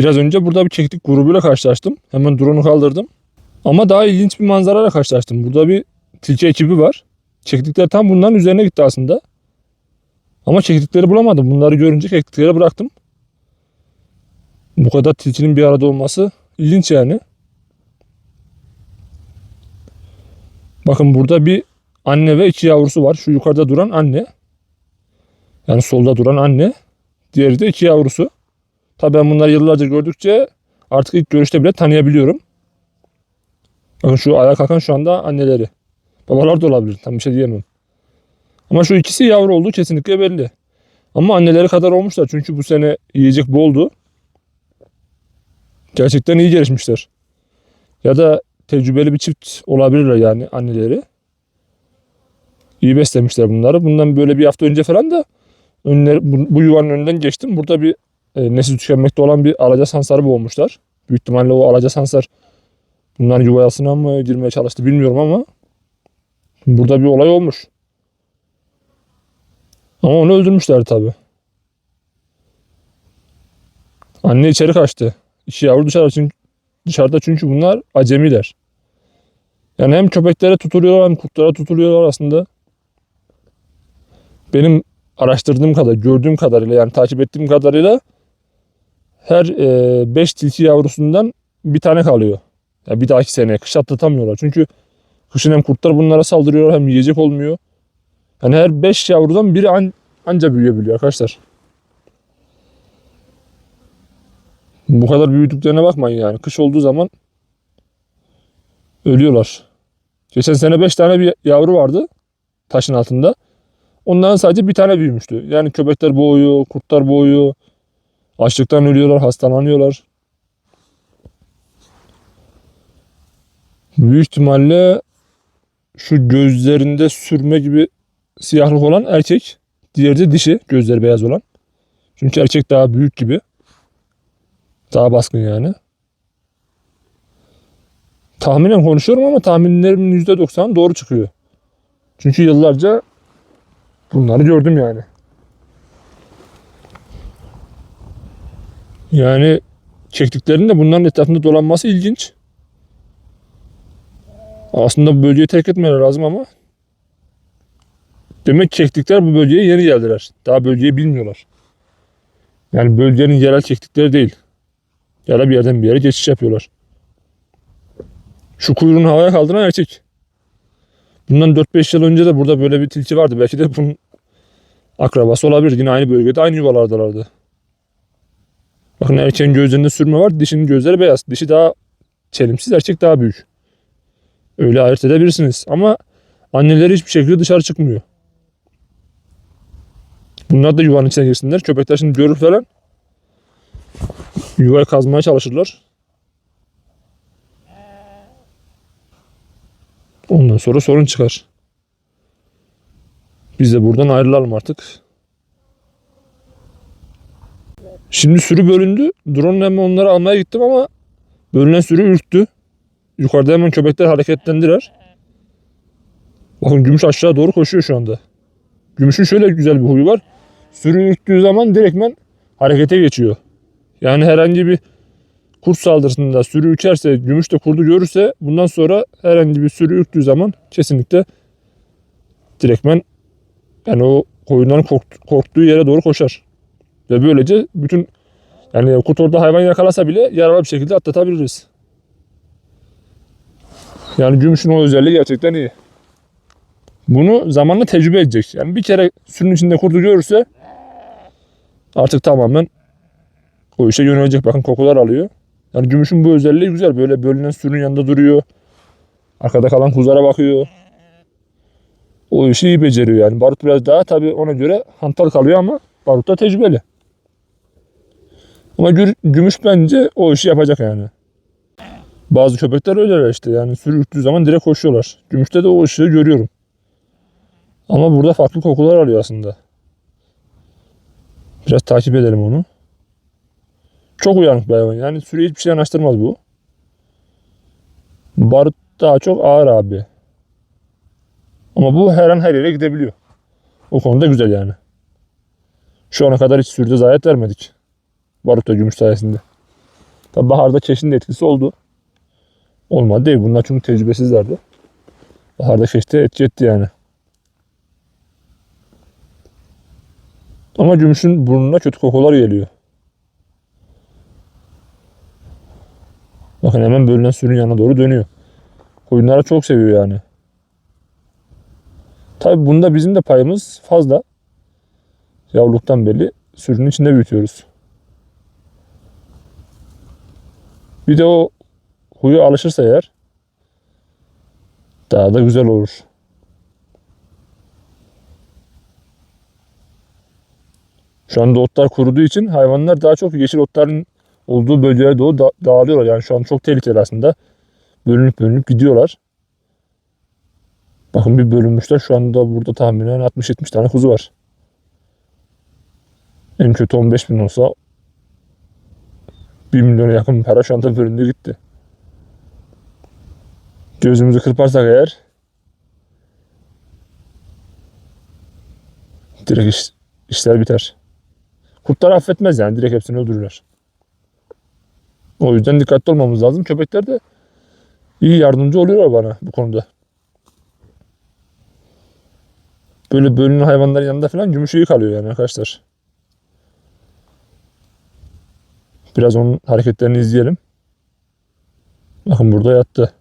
Biraz önce burada bir keklik grubuyla karşılaştım. Hemen drone'u kaldırdım. Ama daha ilginç bir manzarayla karşılaştım. Burada bir tilki ekibi var. Keklikler tam bunların üzerine gitti aslında. Ama keklikleri bulamadım. Bunları görünce keklikleri bıraktım. Bu kadar tilkinin bir arada olması ilginç yani. Bakın burada bir anne ve iki yavrusu var. Şu yukarıda duran anne. Yani solda duran anne. Diğeri de iki yavrusu. Tabii ben bunları yıllarca gördükçe artık ilk görüşte bile tanıyabiliyorum. Bakın şu ayağa kalkan şu anda anneleri. Babalar da olabilir. Tam bir şey diyemem. Ama şu ikisi yavru olduğu kesinlikle belli. Ama anneleri kadar olmuşlar. Çünkü bu sene yiyecek boldu. Gerçekten iyi gelişmişler. Ya da tecrübeli bir çift olabilirler yani anneleri. İyi beslemişler bunları. Bundan böyle bir hafta önce falan da önleri, bu, bu yuvanın önünden geçtim. Burada bir e, nesli tükenmekte olan bir alaca sansarı boğmuşlar. Büyük ihtimalle o alaca sansar bunların yuvasına mı girmeye çalıştı bilmiyorum ama burada bir olay olmuş. Ama onu öldürmüşler tabi. Anne içeri kaçtı. İki yavru dışarı çünkü, dışarıda çünkü bunlar acemiler. Yani hem köpeklere tutuluyorlar hem kurtlara tutuluyorlar aslında. Benim araştırdığım kadar, gördüğüm kadarıyla yani takip ettiğim kadarıyla her 5 tilki yavrusundan bir tane kalıyor. Yani bir dahaki seneye kış atlatamıyorlar. Çünkü kışın hem kurtlar bunlara saldırıyor hem yiyecek olmuyor. Yani her 5 yavrudan biri an, anca büyüyebiliyor arkadaşlar. Bu kadar büyüdüklerine bakmayın yani. Kış olduğu zaman ölüyorlar. Geçen sene 5 tane bir yavru vardı taşın altında. Ondan sadece bir tane büyümüştü. Yani köpekler boğuyor, kurtlar boğuyor. Açlıktan ölüyorlar, hastalanıyorlar. Büyük ihtimalle şu gözlerinde sürme gibi siyahlık olan erkek. Diğeri de dişi, gözleri beyaz olan. Çünkü erkek daha büyük gibi. Daha baskın yani. Tahminen konuşuyorum ama tahminlerimin %90 doğru çıkıyor. Çünkü yıllarca bunları gördüm yani. Yani çektiklerinin de bunların etrafında dolanması ilginç. Aslında bu bölgeyi terk etmeleri lazım ama demek çektikler bu bölgeye yeni geldiler. Daha bölgeyi bilmiyorlar. Yani bölgenin yerel çektikleri değil. Da bir yerden bir yere geçiş yapıyorlar. Şu kuyruğunu havaya kaldıran erkek. Bundan 4-5 yıl önce de burada böyle bir tilki vardı. Belki de bunun akrabası olabilir. Yine aynı bölgede aynı yuvalardalardı. Bakın erkeğin gözlerinde sürme var. Dişinin gözleri beyaz. Dişi daha çelimsiz, erkek daha büyük. Öyle ayırt edebilirsiniz. Ama anneleri hiçbir şekilde dışarı çıkmıyor. Bunlar da yuvanın içine girsinler. Köpekler şimdi görür falan. Yuvayı kazmaya çalışırlar. Ondan sonra sorun çıkar. Biz de buradan ayrılalım artık. Şimdi sürü bölündü. Drone hemen onları almaya gittim ama bölünen sürü ürktü. Yukarıda hemen köpekler hareketlendiler. Bakın gümüş aşağı doğru koşuyor şu anda. Gümüşün şöyle güzel bir huyu var. Sürü ürktüğü zaman direktmen harekete geçiyor. Yani herhangi bir kurt saldırısında sürü ürkerse, gümüş de kurdu görürse bundan sonra herhangi bir sürü ürktüğü zaman kesinlikle direktmen yani o koyunların korkt- korktuğu yere doğru koşar. Ve böylece bütün yani kurt orada hayvan yakalasa bile yaralı bir şekilde atlatabiliriz. Yani gümüşün o özelliği gerçekten iyi. Bunu zamanla tecrübe edecek. Yani bir kere sürünün içinde kurdu görürse artık tamamen o işe yönelecek. Bakın kokular alıyor. Yani gümüşün bu özelliği güzel. Böyle bölünen sürünün yanında duruyor. Arkada kalan kuzulara bakıyor. O işi iyi beceriyor yani. Barut biraz daha tabii ona göre hantal kalıyor ama Barut da tecrübeli. Ama gür- gümüş bence o işi yapacak yani. Bazı köpekler öyleler işte yani sürü ürktüğü zaman direkt koşuyorlar. Gümüşte de o ışığı görüyorum. Ama burada farklı kokular alıyor aslında. Biraz takip edelim onu. Çok uyanık bir hayvan. Yani sürüye hiçbir şey yanaştırmaz bu. Barut daha çok ağır abi. Ama bu her an her yere gidebiliyor. O konuda güzel yani. Şu ana kadar hiç sürüde zayiat vermedik. Barut da gümüş sayesinde. Tabi baharda keşin de etkisi oldu. Olmadı değil. Bunlar çünkü tecrübesizlerdi. Baharda keşte etki etti yani. Ama gümüşün burnuna kötü kokular geliyor. Bakın hemen bölünen sürün yanına doğru dönüyor. Koyunları çok seviyor yani. Tabi bunda bizim de payımız fazla. Yavruluktan belli sürünün içinde büyütüyoruz. Bir de o huyu alışırsa eğer daha da güzel olur. Şu anda otlar kuruduğu için hayvanlar daha çok yeşil otların olduğu bölgelere doğru da- dağılıyorlar. Yani şu an çok tehlikeli aslında. Bölünüp bölünüp gidiyorlar. Bakın bir bölünmüşler. Şu anda burada tahminen 60-70 tane kuzu var. En kötü 15 bin olsa 1 milyona yakın para şu anda bölündü gitti. Gözümüzü kırparsak eğer direkt iş- işler biter. Kurtlar affetmez yani. Direkt hepsini öldürürler. O yüzden dikkatli olmamız lazım. Köpekler de iyi yardımcı oluyorlar bana bu konuda. Böyle bölünen hayvanların yanında falan gümüş iyi kalıyor yani arkadaşlar. Biraz onun hareketlerini izleyelim. Bakın burada yattı.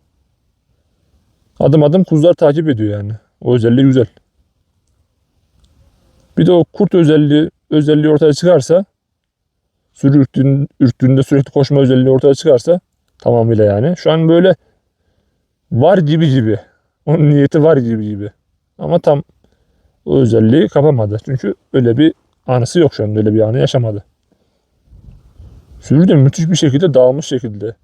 Adım adım kuzular takip ediyor yani. O özelliği güzel. Bir de o kurt özelliği özelliği ortaya çıkarsa sürü ürktüğün, ürktüğünde sürekli koşma özelliği ortaya çıkarsa tamamıyla yani. Şu an böyle var gibi gibi. Onun niyeti var gibi gibi. Ama tam o özelliği kapamadı. Çünkü öyle bir anısı yok şu an. Öyle bir anı yaşamadı. Sürü de müthiş bir şekilde dağılmış şekilde.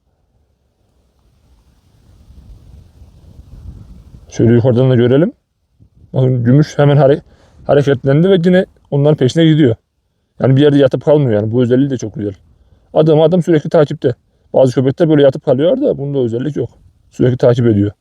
Şöyle yukarıdan da görelim. Bakın gümüş hemen hare- hareketlendi ve yine onların peşine gidiyor. Yani bir yerde yatıp kalmıyor yani. Bu özelliği de çok güzel. Adım adım sürekli takipte. Bazı köpekler böyle yatıp kalıyor da bunda özellik yok. Sürekli takip ediyor.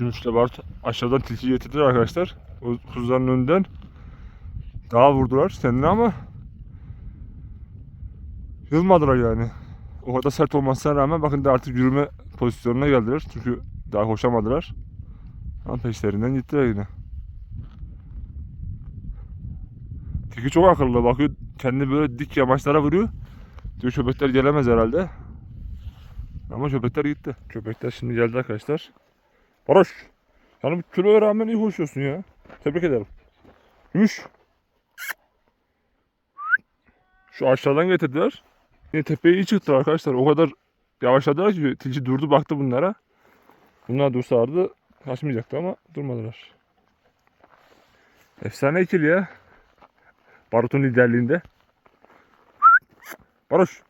Gümüşle Bart aşağıdan tilki getirdiler arkadaşlar. O kuzuların önünden daha vurdular kendine ama yılmadılar yani. O kadar sert olmasına rağmen bakın da artık yürüme pozisyonuna geldiler. Çünkü daha koşamadılar. Ama peşlerinden gittiler yine. Tilki çok akıllı bakıyor. Kendi böyle dik yamaçlara vuruyor. Diyor köpekler gelemez herhalde. Ama köpekler gitti. Köpekler şimdi geldi arkadaşlar. Baroş. Yani bu kiloya rağmen iyi koşuyorsun ya. Tebrik ederim. Gümüş. Şu aşağıdan getirdiler. Yine tepeye iyi çıktılar arkadaşlar. O kadar yavaşladılar ki tilki durdu baktı bunlara. Bunlar dursalardı kaçmayacaktı ama durmadılar. Efsane ikili ya. Barut'un liderliğinde. Baroş.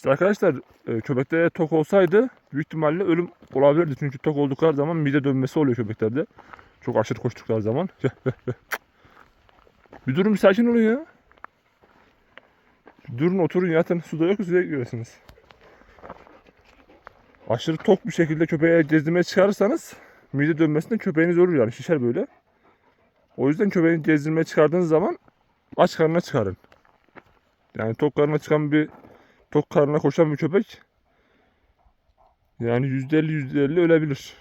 İşte arkadaşlar e, köpekte tok olsaydı büyük ihtimalle ölüm olabilirdi. Çünkü tok oldukları zaman mide dönmesi oluyor köpeklerde. Çok aşırı koştukları zaman. bir durun bir sakin olun ya. Durun oturun yatın suda yok suya giriyorsunuz. Aşırı tok bir şekilde köpeğe gezdirmeye çıkarırsanız mide dönmesinden köpeğiniz ölür yani şişer böyle. O yüzden köpeği gezdirmeye çıkardığınız zaman aç karnına çıkarın. Yani tok karnına çıkan bir tok karnına koşan bir köpek Yani %50 %50 ölebilir.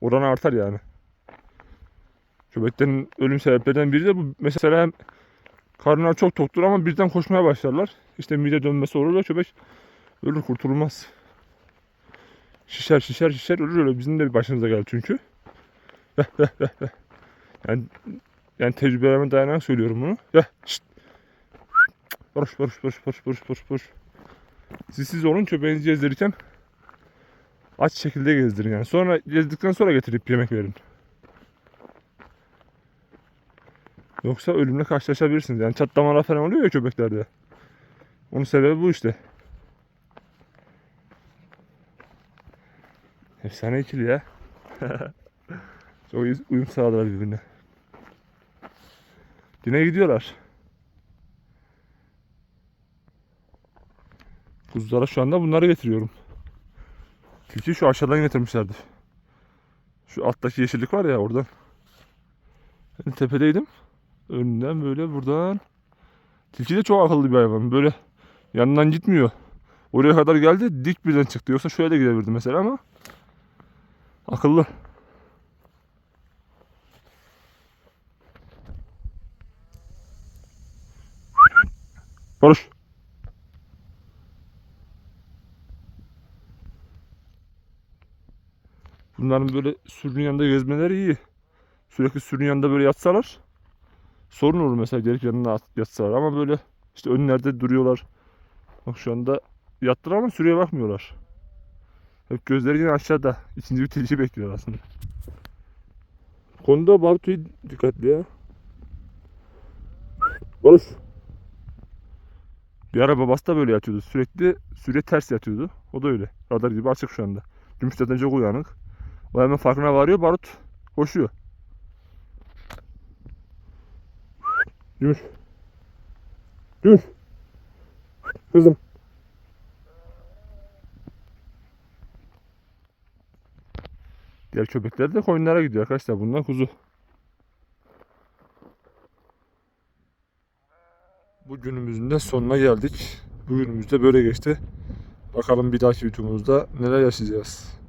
Oran artar yani. Köpeklerin ölüm sebeplerinden biri de bu. Mesela karnlar çok toktur ama birden koşmaya başlarlar. İşte mide dönmesi olur ve köpek ölür kurtulmaz. Şişer şişer şişer ölür öyle. Bizim de başımıza geldi çünkü. yani yani tecrübelerime dayanarak söylüyorum bunu. Ya şşt. Barış barış barış barış barış barış barış. Siz siz olun köpeğinizi gezdirirken aç şekilde gezdirin yani. Sonra gezdikten sonra getirip yemek verin. Yoksa ölümle karşılaşabilirsiniz. Yani çatlamalar falan oluyor ya köpeklerde. Onun sebebi bu işte. Efsane ikili ya. Çok uyum sağladılar birbirine. Yine gidiyorlar. Kuzulara şu anda bunları getiriyorum. Tilki şu aşağıdan getirmişlerdi. Şu alttaki yeşillik var ya oradan. Ben tepedeydim. Önden böyle buradan. Tilki de çok akıllı bir hayvan. Böyle yanından gitmiyor. Oraya kadar geldi dik birden çıktı. Yoksa şöyle de gidebilirdi mesela ama akıllı. Barış. Bunların böyle sürünün yanında gezmeleri iyi. Sürekli sürünün yanında böyle yatsalar sorun olur mesela gelip yanına at- yatsalar ama böyle işte önlerde duruyorlar. Bak şu anda yattılar ama sürüye bakmıyorlar. Hep gözleri yine aşağıda. İkinci bir tilki bekliyor aslında. Konuda Bartu'yu dikkatli ya. Barış. Bir ara babası da böyle yatıyordu. Sürekli süre ters yatıyordu. O da öyle. Radar gibi açık şu anda. Gümüş zaten çok uyanık. O hemen farkına varıyor. Barut koşuyor. Gümüş. Gümüş. Kızım. Diğer köpekler de koyunlara gidiyor arkadaşlar. Bundan kuzu. Bu günümüzün de sonuna geldik. Bu günümüzde böyle geçti. Bakalım bir dahaki videomuzda neler yaşayacağız.